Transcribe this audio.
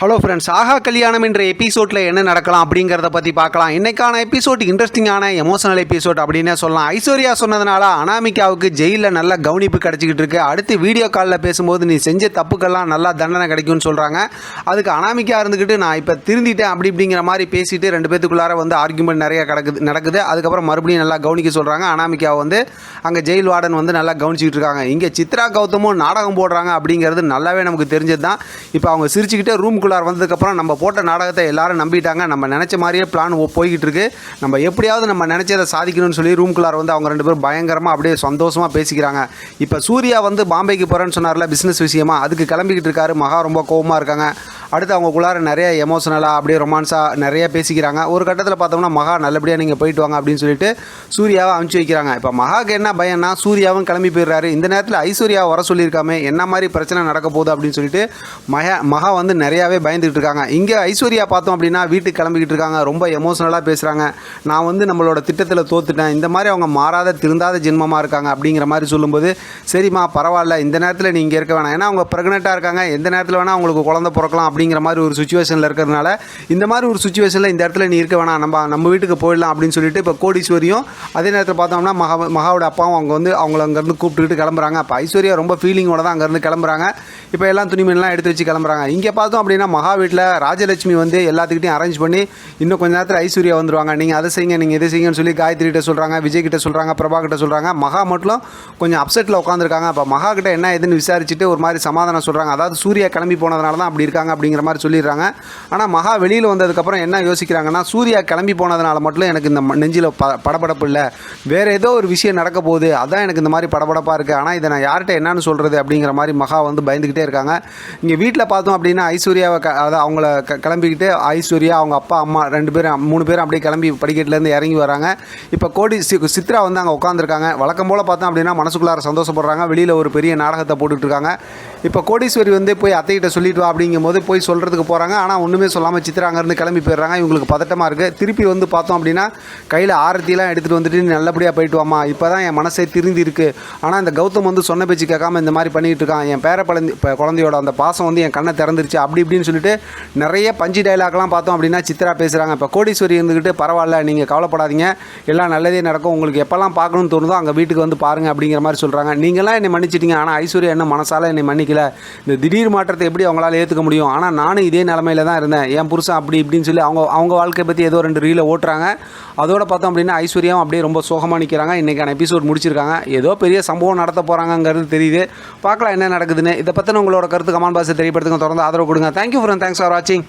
Hello friends ஆஹா கல்யாணம் என்ற எபிசோடில் என்ன நடக்கலாம் அப்படிங்கிறத பற்றி பார்க்கலாம். இன்றைக்கான எபிசோட் இன்ட்ரெஸ்டிங்கான எமோஷனல் எபிசோட் அப்படின்னே சொல்லலாம். ஐஸ்வர்யா சொன்னதுனால அனாமிகாவுக்கு ஜெயிலில் நல்ல கவனிப்பு கிடச்சிக்கிட்டு இருக்கு. அடுத்து வீடியோ காலில் பேசும்போது நீ செஞ்ச தப்புக்கெல்லாம் நல்லா தண்டனை கிடைக்கும்னு சொல்கிறாங்க அதுக்கு அனாமிக்கா இருந்துக்கிட்டு நான் இப்போ திருந்திட்டேன் அப்படி இப்படிங்கிற மாதிரி பேசிட்டு ரெண்டு பேத்துக்குள்ளார வந்து ஆர்குமெண்ட் நிறைய கிடக்குது நடக்குது. அதுக்கப்புறம் மறுபடியும் நல்லா கவனிக்க சொல்கிறாங்க அனாமிகா வந்து அங்கே ஜெயில் வார்டன் வந்து நல்லா கவனிச்சிக்கிட்டு இருக்காங்க. இங்கே சித்ரா கௌதமும் நாடகம் போடுறாங்க அப்படிங்கிறது நல்லாவே நமக்கு தெரிஞ்சது தான் இப்போ அவங்க சிரிச்சுக்கிட்டே ரூம்குள்ளார் வந்ததுக்கப்புறம் நம்ம போட்ட நாடகத்தை எல்லாரும் நம்பிட்டாங்க. நம்ம நினச்ச மாதிரியே பிளான் போய்கிட்டு இருக்கு. நம்ம எப்படியாவது நம்ம நினச்சதை சாதிக்கணும்னு சொல்லி ரூம்குள்ளார் வந்து அவங்க ரெண்டு பேரும் பயங்கரமாக அப்படியே சந்தோஷமாக பேசிக்கிறாங்க. இப்போ சூர்யா வந்து பாம்பேக்கு போகிறேன்னு சொன்னார்ல பிஸ்னஸ் விஷயமா? அதுக்கு கிளம்பிக்கிட்டு இருக்காரு. மகா ரொம்ப கோவமாக இருக்காங்க. அடுத்து அவங்களுக்குள்ளார நிறைய எமோஷனலாக அப்படியே ரொமான்ஸாக நிறைய பேசிக்கிறாங்க. ஒரு கட்டத்தில் பார்த்தோம்னா மகா நல்லபடியாக நீங்கள் போயிட்டு வாங்க அப்படின்னு சொல்லிட்டு சூர்யாவை அனுப்பிச்சி வைக்கிறாங்க. இப்போ மகாக்கு என்ன பயம்னா சூர்யாவும் கிளம்பி போயிடுறாரு. இந்த நேரத்தில் ஐஸ்வர்யா வர சொல்லியிருக்காமே என்ன மாதிரி பிரச்சனை நடக்க போகுது அப்படின்னு சொல்லிட்டு மகா மகா வந்து நிறையாவே பயந்துகிட்டு இருக்காங்க. இங்கே ஐஸ்வர்யா பார்த்தோம் அப்படின்னா வீட்டுக்கு கிளம்பிக்கிட்டு இருக்காங்க. ரொம்ப எமோஷனலாக பேசுகிறாங்க நான் வந்து நம்மளோட திட்டத்தில் தோத்துட்டேன். இந்த மாதிரி அவங்க மாறாத திருந்தாத ஜென்மமாக இருக்காங்க அப்படிங்கிற மாதிரி சொல்லும்போது சரிம்மா பரவாயில்ல. இந்த நேரத்தில் நீங்கள் இருக்க வேணாம். ஏன்னா அவங்க ப்ரெக்னெண்ட்டாக இருக்காங்க. எந்த நேரத்தில் வேணால் அவங்களுக்கு குழந்தை பிறக்கலாம் அப்படிங்கிற மாதிரி ஒரு சுச்சுவேஷனில் இருக்கிறதுனால இந்த மாதிரி ஒரு சுச்சுவேஷனில் இந்த இடத்துல நீ இருக்க வேணாம். நம்ம நம்ம வீட்டுக்கு போயிடலாம் அப்படின்னு சொல்லிட்டு இப்போ கோடீஸ்வரியும் அதே நேரத்தில் பார்த்தோம்னா மகா மகாவோட அப்பாவும் அவங்க வந்து அவங்கள அங்கேருந்து கூப்பிட்டுக்கிட்டு கிளம்புறாங்க. அப்போ ஐஸ்வர்யா ரொம்ப ஃபீலிங்கோட தான் அங்கேருந்து கிளம்புறாங்க. இப்போ எல்லாம் துணிமணிலாம் எடுத்து வச்சு கிளம்புறாங்க. இங்கே பார்த்தோம் அப்படின்னா மகா வீட்டில் ராஜலட்சுமி வந்து எல்லாத்துக்கிட்டையும் அரேஞ்ச் பண்ணி இன்னும் கொஞ்ச நேரத்தில் ஐஸ்வர்யா வந்துருவாங்க. நீங்கள் அதை செய்யுங்க நீங்கள் இதை செய்யுங்கன்னு சொல்லி காயத்ரி கிட்ட சொல்கிறாங்க விஜய் கிட்ட சொல்கிறாங்க பிரபா கிட்ட சொல்கிறாங்க மகா மட்டும் கொஞ்சம் அப்செட்டில் உட்காந்துருக்காங்க அப்போ மகா கிட்ட என்ன ஏதுன்னு விசாரிச்சுட்டு ஒரு மாதிரி சமாதானம் சொல்கிறாங்க அதாவது சூர்யா கிளம்பி போனதுனால தான் அப்படி இருக்காங்க அப்படிங்கிற மாதிரி சொல்லிடுறாங்க. ஆனால் மகா வெளியில் வந்ததுக்கப்புறம் என்ன யோசிக்கிறாங்கன்னா சூர்யா கிளம்பி போனதுனால மட்டும் எனக்கு இந்த நெஞ்சில் ப படபடப்பு இல்லை. வேறு ஏதோ ஒரு விஷயம் நடக்க போகுது அதான் எனக்கு இந்த மாதிரி படபடப்பாக இருக்குது ஆனால் இதை நான் யார்கிட்ட என்னன்னு சொல்கிறது அப்படிங்கிற மாதிரி மகா வந்து பயந்துக்கிட்டே இருக்காங்க. இங்கே வீட்டில் பார்த்தோம் அப்படின்னா ஐஸ்வர்யாவை க அதாவது அவங்கள க கிளம்பிக்கிட்டு ஐஸ்வர்யா அவங்க அப்பா அம்மா ரெண்டு பேரும் மூணு பேரும் அப்படியே கிளம்பி படிக்கட்டுலேருந்து இறங்கி வராங்க. இப்போ கோடி சி சித்ரா வந்து அங்கே உட்காந்துருக்காங்க வழக்கம் போல் பார்த்தோம் அப்படின்னா மனசுக்குள்ளார சந்தோஷப்படுறாங்க. வெளியில் ஒரு பெரிய நாடகத்தை போட்டுட்ருக்காங்க இப்போ கோடீஸ்வரி வந்து போய் அத்தைகிட்ட சொல்லிட்டு வா அப்படிங்கும்போது போய் சொல்கிறதுக்கு போகிறாங்க ஆனால் ஒன்றுமே சொல்லாமல் சித்ரா அங்கேருந்து கிளம்பி போயிடுறாங்க. இவங்களுக்கு பதட்டமாக இருக்குது திருப்பி வந்து பார்த்தோம் அப்படின்னா கையில் ஆரத்திலாம் எடுத்துகிட்டு வந்துட்டு நல்லபடியாக போயிட்டு வாமா இப்போ தான் என் மனசே திருந்தி இருக்கு ஆனால் இந்த கௌதம் வந்து சொன்ன பேச்சு கேட்காம இந்த மாதிரி பண்ணிகிட்டு இருக்கான். என் பேர பழந்தி இப்போ குழந்தையோட அந்த பாசம் வந்து என் கண்ணை திறந்துருச்சு. அப்படி இப்படின்னு சொல்லிட்டு நிறைய பஞ்சு டைலாக்லாம் பார்த்தோம் அப்படின்னா சித்ரா பேசுகிறாங்க இப்போ கோடீஸ்வரி இருந்துக்கிட்டு பரவாயில்ல நீங்கள் கவலைப்படாதீங்க. எல்லாம் நல்லதே நடக்கும். உங்களுக்கு எப்போல்லாம் பார்க்கணும்னு தோணுதோ அங்கே வீட்டுக்கு வந்து பாருங்கள் அப்படிங்கிற மாதிரி சொல்கிறாங்க நீங்களாம் என்னை மன்னிச்சிட்டீங்க. ஆனால் ஐஸ்வர்யா என்ன மனசால என்னை மன்னிக்கல. இந்த திடீர் மாற்றத்தை எப்படி அவங்களால ஏற்றுக்க முடியும்? ஆனால் நானும் இதே நிலமையில தான் இருந்தேன். என் புருஷன் அப்படி இப்படின்னு சொல்லி அவங்க அவங்க வாழ்க்கையை பற்றி ஏதோ ரெண்டு ரீலை ஓட்டுறாங்க. அதோட பார்த்தோம் அப்படின்னா ஐஸ்வர்யாவும் அப்படியே ரொம்ப சோகமாக நிற்கிறாங்க இன்றைக்கான எபிசோட் முடிச்சிருக்காங்க. ஏதோ பெரிய சம்பவம் நடத்த போகிறாங்கங்கிறது தெரியுது. பார்க்கலாம் என்ன நடக்குதுன்னு. இதை பற்றின உங்களோட கருத்து கமான் பாக்ஸை தெரியப்படுத்துங்க. தொடர்ந்து ஆதரவு கொடுங்க. தேங்க்யூ ஃபார் தேங்க்ஸ் ஃபார் வாட்சிங்